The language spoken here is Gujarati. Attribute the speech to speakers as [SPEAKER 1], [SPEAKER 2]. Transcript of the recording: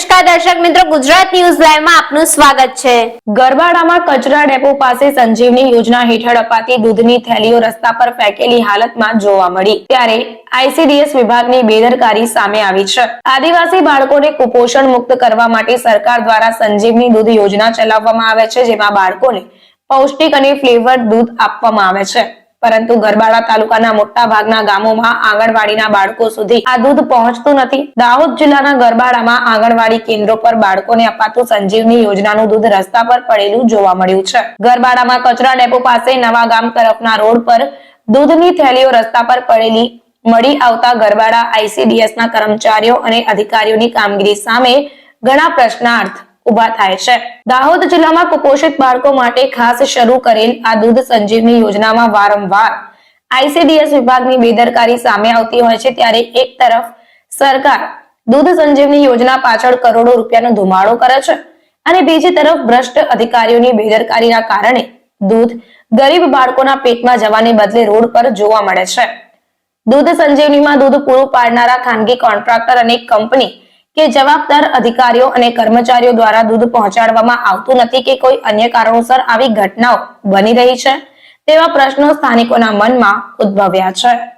[SPEAKER 1] નમસ્કાર દર્શક મિત્રો, ગુજરાત ન્યૂઝ લાઈવમાં આપનું સ્વાગત છે.
[SPEAKER 2] ગરબાડામાં કચરા ડેપો પાસે સંજીવની યોજના હેઠળ અપાતી દૂધની થેલીઓ રસ્તા પર ફેંકેલી હાલતમાં જોવા મળી. ત્યારે આઈસીડીએસ વિભાગની બેદરકારી સામે આવી છે. આદિવાસી બાળકોને કુપોષણ મુક્ત કરવા માટે સરકાર દ્વારા સંજીવની દૂધ યોજના ચલાવવામાં આવે છે, જેમાં બાળકોને પૌષ્ટિક અને ફ્લેવર દૂધ આપવામાં આવે છે. પરંતુ ગરબાડા તાલુકાના મોટા ભાગના ગામોમાં આંગણવાડીના બાળકો સુધી આ દૂધ પહોંચતું નથી. દાહોદ જિલ્લાના ગરબાડામાં આંગણવાડી કેન્દ્રો પર બાળકોને અપાતું સંજીવની યોજનાનું દૂધ રસ્તા પર પડેલું જોવા મળ્યું છે. ગરબાડામાં કચરા ડેપો પાસે નવા ગામ તરફના રોડ પર દૂધની થેલીઓ રસ્તા પર પડેલી મળી આવતા ગરબાડા આઈસીડીએસના કર્મચારીઓ અને અધિકારીઓની કામગીરી સામે ઘણા પ્રશ્નાર્થ ઊભા થાય છે. દાહોદ જિલ્લામાં કુપોષિત બાળકો માટે ખાસ શરૂ કરેલ આ દૂધ સંજીવની યોજનામાં વારંવાર આઈસીડીએસ વિભાગની બેદરકારી સામે આવતી હોય છે ત્યારે એક તરફ સરકાર દૂધ સંજીવની યોજના પાછળ કરોડો રૂપિયાનો ધુમાડો કરે છે અને બીજી તરફ ભ્રષ્ટ અધિકારીઓની બેદરકારીના કારણે દૂધ ગરીબ બાળકોના પેટમાં જવાને બદલે રોડ પર જોવા મળે છે. દૂધ સંજીવનીમાં દૂધ પૂરું પાડનારા ખાનગી કોન્ટ્રાક્ટર અને કંપની કે જવાબદાર અધિકારીઓ અને કર્મચારીઓ દ્વારા દૂધ પહોંચાડવામાં આવતું નથી કે કોઈ અન્ય કારણોસર આવી ઘટનાઓ બની રહી છે તેવા પ્રશ્નો સ્થાનિકોના મનમાં ઉદ્ભવ્યા છે.